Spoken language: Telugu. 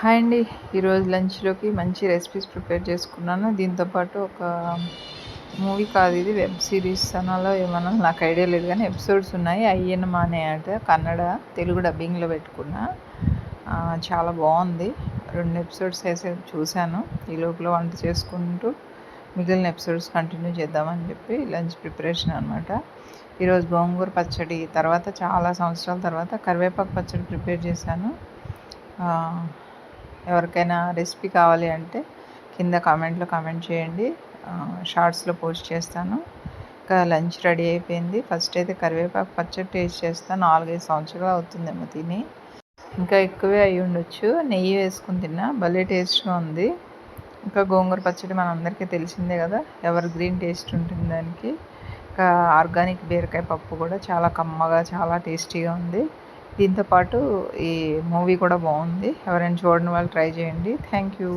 హాయ్ అండి. ఈరోజు లంచ్లోకి మంచి రెసిపీస్ ప్రిపేర్ చేసుకున్నాను. దీంతోపాటు ఒక మూవీ కాదు ఇది వెబ్ సిరీస్ అనాలో ఏమన్నా నాకు ఐడియా లేదు కానీ ఎపిసోడ్స్ ఉన్నాయి. అయ్యన మానే అట కన్నడ తెలుగు డబ్బింగ్లో పెట్టుకున్నా. చాలా బాగుంది. రెండు ఎపిసోడ్స్ వేసే చూశాను. ఈ లోపల వంట చేసుకుంటూ మిగిలిన ఎపిసోడ్స్ కంటిన్యూ చేద్దామని చెప్పి లంచ్ ప్రిపరేషన్ అనమాట ఈరోజు గోంగూర పచ్చడి తర్వాత చాలా సంవత్సరాల తర్వాత కరివేపాకు పచ్చడి ప్రిపేర్ చేశాను. ఎవరికైనా రెసిపీ కావాలి అంటే కింద కామెంట్లో కామెంట్ చేయండి. షార్ట్స్లో పోస్ట్ చేస్తాను. ఇంకా లంచ్ రెడీ అయిపోయింది. ఫస్ట్ అయితే కరివేపాకు పచ్చడి టేస్ట్ చేస్తాను నాలుగైదు సంవత్సరాలు అవుతుందేమో తిని. ఇంకా ఎక్కువే అయి ఉండొచ్చు. నెయ్యి వేసుకుని తిన్నా. భలే టేస్ట్గా ఉంది. ఇంకా గోంగూర పచ్చడి మనందరికీ తెలిసిందే కదా. ఎవర్ గ్రీన్ టేస్ట్ ఉంటుంది దానికి. ఇంకా ఆర్గానిక్ బీరకాయ పప్పు కూడా చాలా కమ్మగా చాలా టేస్టీగా ఉంది. దీంతో పాటు ఈ మూవీ కూడా బాగుంది. ఎవరైనా చూడని వాళ్ళు ట్రై చేయండి. Thank you.